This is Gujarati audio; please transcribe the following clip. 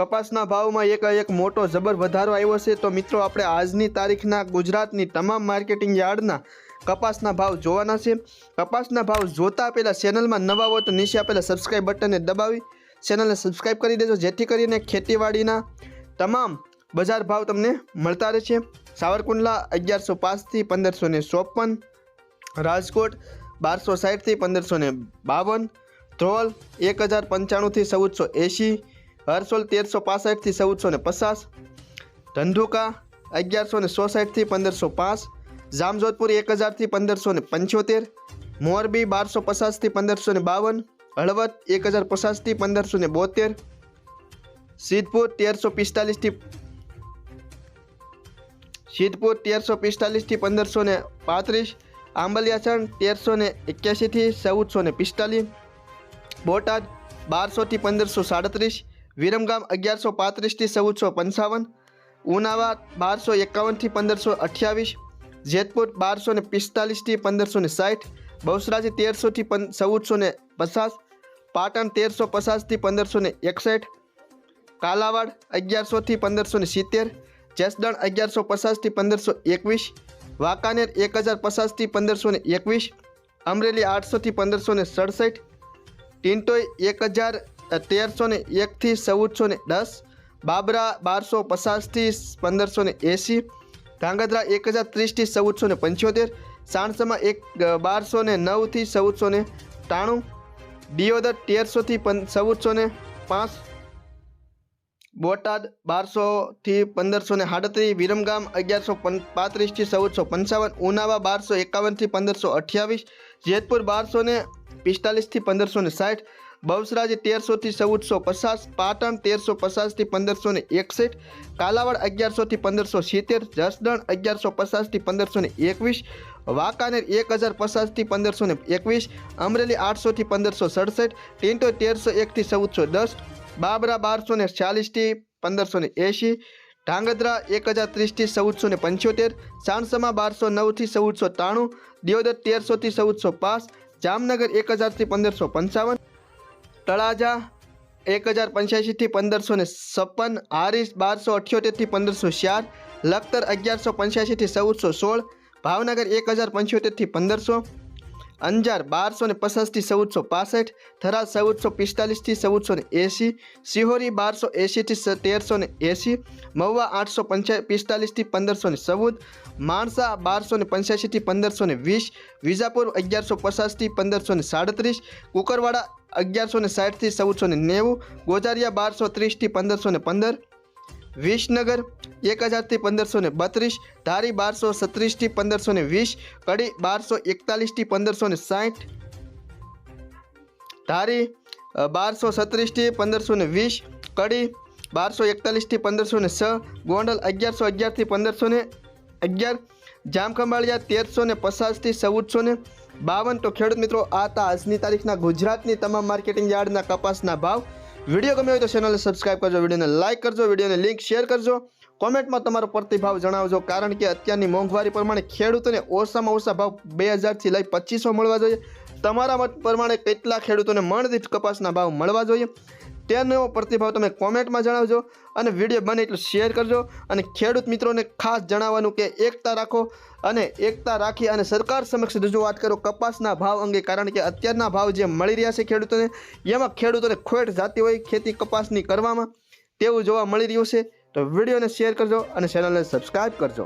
કપાસના ભાવમાં એક એક મોટો જબર વધારો આવ્યો છે, તો મિત્રો આપણે આજની તારીખના ગુજરાતની તમામ માર્કેટિંગ યાર્ડના કપાસના ભાવ જોવાના છે. કપાસના ભાવ જોતા પહેલાં ચેનલમાં નવા હો તો નીચે આપેલા સબસ્ક્રાઈબ બટનને દબાવી, ચેનલને સબસ્ક્રાઈબ કરી દેજો, જેથી કરીને ખેતીવાડીના તમામ બજાર ભાવ તમને મળતા રહેશે. સાવરકુંડલા અગિયારસો પાંચથી પંદરસો ને ચોપન, રાજકોટ બારસો સાઠથી પંદરસો ને બાવન, ધ્રોલ એક હજાર પંચાણુંથી ચૌદસો એંશી હરસોલ તેરસો પાસઠથી ચૌદસો ને પચાસ, ધંધુકા અગિયારસો ને સોસાઠથી પંદરસો પાંચ, જામજોધપુર એક હજારથી પંદરસો ને પંચોતેર, મોરબી બારસો પચાસથી પંદરસો ને બાવન, હળવદ એક હજાર પચાસથી પંદરસો ને બોતેર, સિદ્ધપુર તેરસો પિસ્તાલીસથી સિદ્ધપુર તેરસો પિસ્તાલીસથી પંદરસો ને પાંત્રીસ, આંબલિયાસણ તેરસો ને એક્યાસીથી ચૌદસો ને પિસ્તાલીસ, બોટાદ બારસોથી પંદરસો સાડત્રીસ વિરમગામ અગિયારસો પાંત્રીસથી ચૌદસો પંચાવન, ઉનાવા બારસો એકાવનથી પંદરસો અઠ્યાવીસ, જેતપુર બારસો ને પિસ્તાલીસથી પંદરસો ને સાઠ, બહુસરાજી તેરસોથી પં, ચૌદસો ને પચાસ, પાટણ તેરસો પચાસથી પંદરસો ને એકસઠ, કાલાવાડ અગિયારસોથી પંદરસો ને સિત્તેર, જસદણ અગિયારસો પચાસથી પંદરસો એકવીસ, વાંકાનેર એક હજાર પચાસથી પંદરસો ને એકવીસ, અમરેલી આઠસોથી પંદરસો ને સડસઠ ટિન્ટોય એક હજાર તેરસો ને એકથી ચૌદસો ને દસ, બાબરા બારસો પચાસથી પંદરસો ને એંસી, ધાંગધ્રા એક હજાર ત્રીસથી ચૌદસો ને પંચોતેર, સાણસામાં એક બારસો ને નવથી ચૌદસો ને ત્રાણું, દિયોદર તેરસોથી ચૌદસો ને પાંચ, બોટાદ બારસોથી પંદરસો ને સાડત્રીસ, વિરમગામ અગિયારસો પાંત્રીસથી ચૌદસો પંચાવન, ઉનાવા બારસો એકાવનથી પંદરસો અઠ્યાવીસ, જેતપુર બારસો ને પિસ્તાલીસથી પંદરસો ને સાઠ બહુસરાજી તેરસોથી ચૌદસો પચાસ, પાટણ તેરસો પચાસથી પંદરસો ને એકસઠ, કાલાવડ અગિયારસોથી પંદરસો સિત્તેર, જસદણ અગિયારસો પચાસથી પંદરસો ને એકવીસ, વાંકાનેર એક હજાર પચાસથી પંદરસો ને એકવીસ, અમરેલી આઠસોથી પંદરસો સડસઠ ટીંટો તેરસો એકથી ચૌદસો દસ, બાબરા બારસો ને ચાલીસથી પંદરસો ને એંશી ઢાંગધ્રા એક હજાર ત્રીસથી ચૌદસો ને પંચોતેર, સાણસમા બારસો નવથી ચૌદસો ત્રાણું, દિયોદર તેરસોથી ચૌદસો પાંચ, જામનગર એક હજારથી પંદરસો પંચાવન તળાજા એક હજાર પંચ્યાસીથી પંદરસો ને છપ્પન હારીસ બારસો અઠ્યોતેરથી પંદરસો ચાર લખતર અગિયારસો પંચ્યાસીથી ચૌદસો સોળ ભાવનગર એક હજાર પંચોતેરથી પંદરસો અંજાર બારસો ને પચાસથી ચૌદસો પાસઠ થરા ચૌદસો પિસ્તાલીસથી ચૌદસો ને એંસી સિહોરી બારસો એંશીથી તેરસો ને એંસી મહુવા આઠસો પંચા પિસ્તાલીસથી પંદરસો ને ચૌદ માણસા બારસો ને પંચ્યાસીથી પંદરસો ને વીસ વિજાપુર અગિયારસો પચાસથી પંદરસો ને સાડત્રીસ કુકરવાડા અગિયારસો ને સાઠથી ચૌદસો ને નેવું ગોજારિયા બારસો ત્રીસથી પંદરસો ને પંદર વિસનગર એક હજારથી પંદરસો ને બત્રીસ ધારી બારસો સત્રીસથી પંદરસો ને વીસ કડી બારસો એકતાલીસથી પંદરસો ને સાઠ ધારી અ, બારસો સત્રીસથી પંદરસો ને વીસ કડી બારસો એકતાલીસથી પંદરસો ને છ ગોંડલ અગિયારસો અગિયારથી પંદરસો ને અગિયાર જામખંભાળિયા તેરસો ને પચાસથી ચૌદસો ને બાવન તો ખેડૂત મિત્રો, આ તા આજની તારીખના ગુજરાતની તમામ માર્કેટિંગ યાર્ડના કપાસના ભાવ. વીડિયો ગમ્યો હોય તો ચેનલને સબસ્ક્રાઇબ કરજો, વિડીયોને લાઇક કરજો, વિડીયોને લિંક શેર કરજો. કોમેન્ટમાં તમારો પ્રતિભાવ જણાવજો, કારણ કે અત્યારની મોંઘવારી પ્રમાણે ખેડૂતોને ઓછામાં ઓછા ભાવ બે હજારથી લઈ પચીસો મળવા જોઈએ. તમારા મત પ્રમાણે કેટલા ખેડૂતોને મણદીઠ કપાસના ભાવ મળવા જોઈએ? તેનો પ્રતિભાવ તમે કોમેન્ટમાં જણાવજો અને વીડિયો બને એટલું શેર કરજો અને ખેડૂત મિત્રોને ખાસ જણાવવાનું કે એકતા રાખો અને એકતા રાખી અને સરકાર સમક્ષ રજૂઆત કરો કપાસના ભાવ અંગે. કારણ કે અત્યારના ભાવ જે મળી રહ્યા છે ખેડૂતોને, એમાં ખેડૂતોને ખોટ જાતી હોય ખેતી કપાસની કરવામાં, તેવું જોવા મળી રહ્યું છે. તો વિડીયોને શેર કરજો અને ચેનલને સબસ્ક્રાઈબ કરજો.